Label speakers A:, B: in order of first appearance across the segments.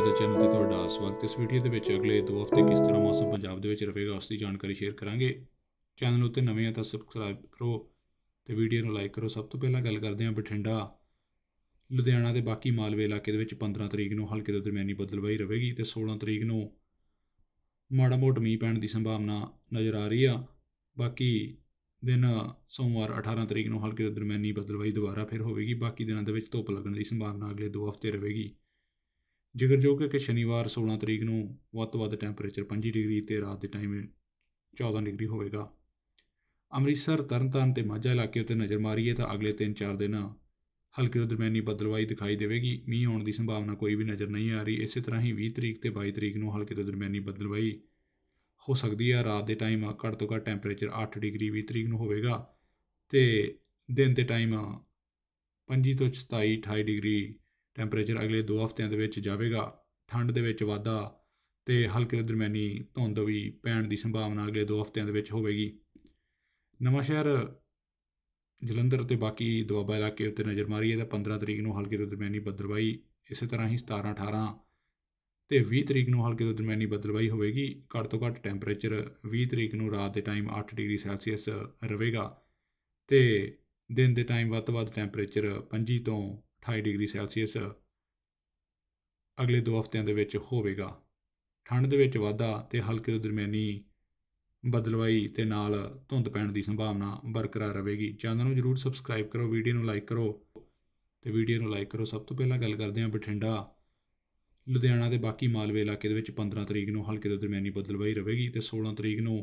A: Weather channel ਤੇ ਤੁਹਾਡਾ ਸਵਾਗਤ ਹੈ। ਇਸ ਵੀਡੀਓ ਦੇ ਵਿੱਚ ਅਗਲੇ 2 ਹਫ਼ਤੇ ਕਿਸ ਤਰ੍ਹਾਂ ਮੌਸਮ ਪੰਜਾਬ ਦੇ ਵਿੱਚ ਰਹੇਗਾ, ਉਸ ਦੀ ਜਾਣਕਾਰੀ ਸ਼ੇਅਰ ਕਰਾਂਗੇ। ਚੈਨਲ ਉੱਤੇ ਨਵੇਂ ਆ ਤਾਂ ਸਬਸਕ੍ਰਾਈਬ ਕਰੋ ਤੇ ਵੀਡੀਓ ਨੂੰ ਲਾਈਕ ਕਰੋ। ਸਭ ਤੋਂ ਪਹਿਲਾਂ ਗੱਲ ਕਰਦੇ ਹਾਂ ਬਠਿੰਡਾ। ਲੁਧਿਆਣਾ ਤੇ ਬਾਕੀ ਮਾਲਵੇ ਇਲਾਕੇ ਦੇ ਵਿੱਚ 15 ਤਰੀਕ ਨੂੰ ਹਲਕੇ ਤੋਂ ਦਰਮਿਆਨੀ ਬਦਲਵਾਈ ਰਹੇਗੀ ਤੇ 16 ਤਰੀਕ ਨੂੰ ਮਾੜਾ ਮੋਟ ਮੀਂਹ ਪੈਣ ਦੀ ਸੰਭਾਵਨਾ ਨਜ਼ਰ ਆ ਰਹੀ ਆ। ਬਾਕੀ ਦਿਨ ਸੋਮਵਾਰ 18 ਤਰੀਕ ਨੂੰ ਹਲਕੇ ਤੋਂ ਦਰਮਿਆਨੀ ਬਦਲਵਾਈ ਦੁਬਾਰਾ ਫਿਰ ਹੋਵੇਗੀ। ਬਾਕੀ ਦਿਨਾਂ ਦੇ ਵਿੱਚ ਧੁੱਪ ਲੱਗਣ ਦੀ ਸੰਭਾਵਨਾ ਅਗਲੇ 2 ਹਫ਼ਤੇ ਰਹੇਗੀ। ਜ਼ਿਕਰਯੋਗ ਹੈ ਕਿ ਸ਼ਨੀਵਾਰ 16 ਤਰੀਕ ਨੂੰ ਵੱਧ ਤੋਂ ਵੱਧ ਟੈਂਪਰੇਚਰ 25 ਡਿਗਰੀ ਤੇ ਰਾਤ ਦੇ ਟਾਈਮ 14 ਡਿਗਰੀ ਹੋਵੇਗਾ। ਅੰਮ੍ਰਿਤਸਰ, ਤਰਨਤਾਰਨ ਤੇ ਮਾਝਾ ਇਲਾਕੇ ਉੱਤੇ ਨਜ਼ਰ ਮਾਰੀਏ ਤਾਂ ਅਗਲੇ 3-4 ਦਿਨ ਹਲਕੀ ਤੋਂ ਦਰਮਿਆਨੀ ਬਦਲਵਾਈ ਦਿਖਾਈ ਦੇਵੇਗੀ। ਮੀਂਹ ਆਉਣ ਦੀ ਸੰਭਾਵਨਾ ਕੋਈ ਵੀ ਨਜ਼ਰ ਨਹੀਂ ਆ ਰਹੀ। ਇਸੇ ਤਰ੍ਹਾਂ ਹੀ 20 ਤਰੀਕ ਤੇ 22 ਤਰੀਕ ਨੂੰ ਹਲਕੀ ਤੋਂ ਦਰਮਿਆਨੀ ਬਦਲਵਾਈ ਹੋ ਸਕਦੀ ਹੈ ਰਾਤ ਦੇ ਟਾਈਮ ਘੱਟ ਤੋਂ ਘੱਟ ਟੈਂਪਰੇਚਰ 8 ਡਿਗਰੀ 20 ਤਰੀਕ ਨੂੰ ਹੋਵੇਗਾ ਤੇ ਦਿਨ ਦੇ ਟਾਈਮ 25 ਤੋਂ 27 28 ਡਿਗਰੀ ਟੈਂਪਰੇਚਰ ਅਗਲੇ 2 ਹਫ਼ਤਿਆਂ ਦੇ ਵਿੱਚ ਜਾਵੇਗਾ, ਠੰਡ ਦੇ ਵਿੱਚ ਵਾਧਾ ਤੇ ਹਲਕੇ ਤੋਂ ਦਰਮਿਆਨੀ ਧੁੰਦ ਵੀ ਪੈਣ ਦੀ ਸੰਭਾਵਨਾ ਅਗਲੇ 2 ਹਫ਼ਤਿਆਂ ਦੇ ਵਿੱਚ ਹੋਵੇਗੀ। ਨਵਾਂ ਸ਼ਹਿਰ ਜਲੰਧਰ ਤੇ ਬਾਕੀ ਦੁਆਬਾ ਇਲਾਕੇ ਉੱਤੇ ਨਜ਼ਰ ਮਾਰੀਏ ਤਾਂ 15 ਤਰੀਕ ਨੂੰ ਹਲਕੇ ਤੋਂ ਦਰਮਿਆਨੀ ਬੱਦਲਵਾਈ, ਇਸੇ ਤਰ੍ਹਾਂ ਹੀ 17 18 ਤੇ 20 ਤਰੀਕ ਨੂੰ ਹਲਕੇ ਤੋਂ ਦਰਮਿਆਨੀ ਬੱਦਲਵਾਈ ਹੋਵੇਗੀ। ਘੱਟ ਤੋਂ ਘੱਟ ਟੈਂਪਰੇਚਰ 20 ਤਰੀਕ ਨੂੰ ਰਾਤ ਦੇ ਟਾਈਮ 8 ਡਿਗਰੀ ਸੈਲਸੀਅਸ ਰਹੇਗਾ ਤੇ ਦਿਨ ਦੇ ਟਾਈਮ ਵੱਧ ਤੋਂ ਵੱਧ ਟੈਂਪਰੇਚਰ 25 ਤੋਂ 28 ਡਿਗਰੀ ਸੈਲਸੀਅਸ ਅਗਲੇ 2 ਹਫ਼ਤਿਆਂ ਦੇ ਵਿੱਚ ਹੋਵੇਗਾ। ਠੰਡ ਦੇ ਵਿੱਚ ਵਾਧਾ ਤੇ ਹਲਕੇ ਤੋਂ ਦਰਮਿਆਨੀ ਬਦਲਵਾਈ ਤੇ ਨਾਲ ਧੁੰਦ ਪੈਣ ਦੀ ਸੰਭਾਵਨਾ ਬਰਕਰਾਰ ਰਹੇਗੀ। ਚੈਨਲ ਨੂੰ ਜਰੂਰ ਸਬਸਕ੍ਰਾਈਬ ਕਰੋ, ਵੀਡੀਓ ਨੂੰ ਲਾਈਕ ਕਰੋ ਤੇ ਵੀਡੀਓ ਨੂੰ ਲਾਈਕ ਕਰੋ। ਸਭ ਤੋਂ ਪਹਿਲਾਂ ਗੱਲ ਕਰਦੇ ਹਾਂ ਬਠਿੰਡਾ, ਲੁਧਿਆਣਾ ਤੇ ਬਾਕੀ ਮਾਲਵੇ ਇਲਾਕੇ ਦੇ ਵਿੱਚ 15 ਤਰੀਕ ਨੂੰ ਹਲਕੇ ਤੋਂ ਦਰਮਿਆਨੀ ਬਦਲਵਾਈ ਰਹੇਗੀ ਤੇ 16 ਤਰੀਕ ਨੂੰ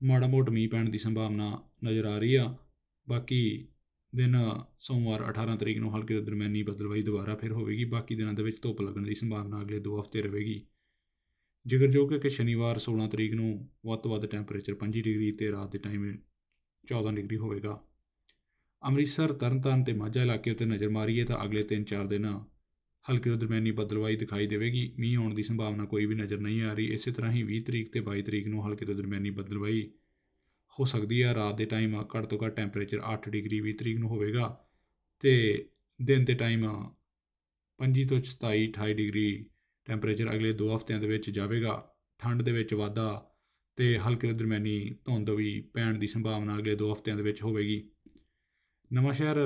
A: ਮਾੜਾ ਮੋਟ ਮੀਂਹ ਪੈਣ ਦੀ ਸੰਭਾਵਨਾ ਨਜ਼ਰ ਆ ਰਹੀ ਆ। ਬਾਕੀ ਦਿਨ ਸੋਮਵਾਰ 18 ਤਰੀਕ ਨੂੰ ਹਲਕੇ ਦੇ ਦਰਮਿਆਨੀ ਬਦਲਵਾਈ, ਦੁਬਾਰਾ ਫਿਰ ਹੋਵੇਗੀ। ਬਾਕੀ ਦਿਨਾਂ ਦੇ ਵਿੱਚ ਧੁੱਪ ਲੱਗਣ ਦੀ ਸੰਭਾਵਨਾ ਅਗਲੇ 2 ਹਫ਼ਤੇ ਰਹੇਗੀ। ਜ਼ਿਕਰਯੋਗ ਹੈ ਕਿ ਸ਼ਨੀਵਾਰ 16 ਤਰੀਕ ਨੂੰ ਵੱਧ ਤੋਂ ਵੱਧ ਟੈਂਪਰੇਚਰ 25 ਡਿਗਰੀ ਤੇ ਰਾਤ ਦੇ ਟਾਈਮ 14 ਡਿਗਰੀ ਹੋਵੇਗਾ। ਅੰਮ੍ਰਿਤਸਰ, ਤਰਨਤਾਰਨ ਤੇ ਮਾਝਾ ਇਲਾਕੇ ਉੱਤੇ ਨਜ਼ਰ ਮਾਰੀਏ ਤਾਂ ਅਗਲੇ 3-4 ਦਿਨ ਹਲਕੀ ਤੋਂ ਦਰਮਿਆਨੀ ਬਦਲਵਾਈ ਦਿਖਾਈ ਦੇਵੇਗੀ। ਮੀਂਹ ਆਉਣ ਦੀ ਸੰਭਾਵਨਾ ਕੋਈ ਵੀ ਨਜ਼ਰ ਨਹੀਂ ਆ ਰਹੀ। ਇਸੇ ਤਰ੍ਹਾਂ ਹੀ 20 ਤਰੀਕ ਤੇ 22 ਤਰੀਕ ਨੂੰ ਹਲਕੇ ਤੋਂ ਦਰਮਿਆਨੀ ਬਦਲਵਾਈ ਹੋ ਸਕਦੀ ਹੈ ਰਾਤ ਦੇ ਟਾਈਮ ਘੱਟ ਤੋਂ ਘੱਟ ਟੈਂਪਰੇਚਰ 8 ਡਿਗਰੀ 20 ਤਰੀਕ ਨੂੰ ਹੋਵੇਗਾ। ਤੇ ਦਿਨ ਦੇ ਟਾਈਮ 25 ਤੋਂ 27 28 ਡਿਗਰੀ ਟੈਂਪਰੇਚਰ ਅਗਲੇ 2 ਹਫ਼ਤਿਆਂ ਦੇ ਵਿੱਚ ਜਾਵੇਗਾ। ਠੰਡ ਦੇ ਵਿੱਚ ਵਾਧਾ ਤੇ ਹਲਕੇ ਤੋਂ ਦਰਮਿਆਨੀ ਧੁੰਦ ਵੀ ਪੈਣ ਦੀ ਸੰਭਾਵਨਾ ਅਗਲੇ 2 ਹਫ਼ਤਿਆਂ ਦੇ ਵਿੱਚ ਹੋਵੇਗੀ। ਨਵਾਂ ਸ਼ਹਿਰ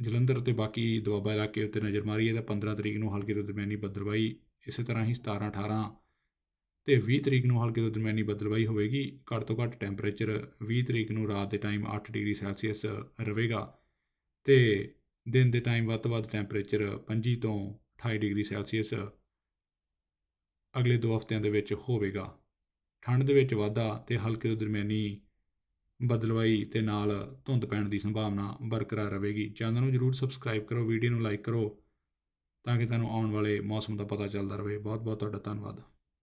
A: ਜਲੰਧਰ ਤੇ ਬਾਕੀ ਦੁਆਬਾ ਇਲਾਕੇ ਉੱਤੇ ਨਜ਼ਰ ਮਾਰੀਏ ਤਾਂ 15 ਤਰੀਕ ਨੂੰ ਹਲਕੇ ਤੋਂ ਦਰਮਿਆਨੀ ਬੱਦਲਵਾਈ। ਇਸੇ ਤਰ੍ਹਾਂ ਹੀ 17 18 ਤੇ 20 ਤਰੀਕ ਨੂੰ ਹਲਕੇ ਤੋਂ ਦਰਮਿਆਨੀ ਬੱਦਲਵਾਈ ਹੋਵੇਗੀ। ਘੱਟ ਤੋਂ ਘੱਟ ਟੈਂਪਰੇਚਰ 20 ਤਰੀਕ ਨੂੰ ਰਾਤ ਦੇ ਟਾਈਮ 8 ਡਿਗਰੀ ਸੈਲਸੀਅਸ ਰਹੇਗਾ ਤੇ ਦਿਨ ਦੇ ਟਾਈਮ ਵੱਧ ਤੋਂ ਵੱਧ ਟੈਂਪਰੇਚਰ 25 ਤੋਂ 28 ਡਿਗਰੀ ਸੈਲਸੀਅਸ ਅਗਲੇ 2 ਹਫ਼ਤਿਆਂ ਦੇ ਵਿੱਚ ਹੋਵੇਗਾ। ਠੰਡ ਦੇ ਵਿੱਚ ਵਾਧਾ ਤੇ ਹਲਕੇ ਤੋਂ ਦਰਮਿਆਨੀ ਬਦਲਵਾਈ ਤੇ ਨਾਲ ਧੁੰਦ ਪੈਣ ਦੀ ਸੰਭਾਵਨਾ ਬਰਕਰਾਰ ਰਹੇਗੀ। ਚੈਨਲ ਨੂੰ ਜਰੂਰ ਸਬਸਕ੍ਰਾਈਬ ਕਰੋ, ਵੀਡੀਓ ਨੂੰ ਲਾਈਕ ਕਰੋ ਤਾਂ ਕਿ ਤੁਹਾਨੂੰ ਆਉਣ ਵਾਲੇ ਮੌਸਮ ਦਾ ਪਤਾ ਚੱਲਦਾ ਰਹੇ। ਬਹੁਤ ਬਹੁਤ ਤੁਹਾਡਾ ਧੰਨਵਾਦ।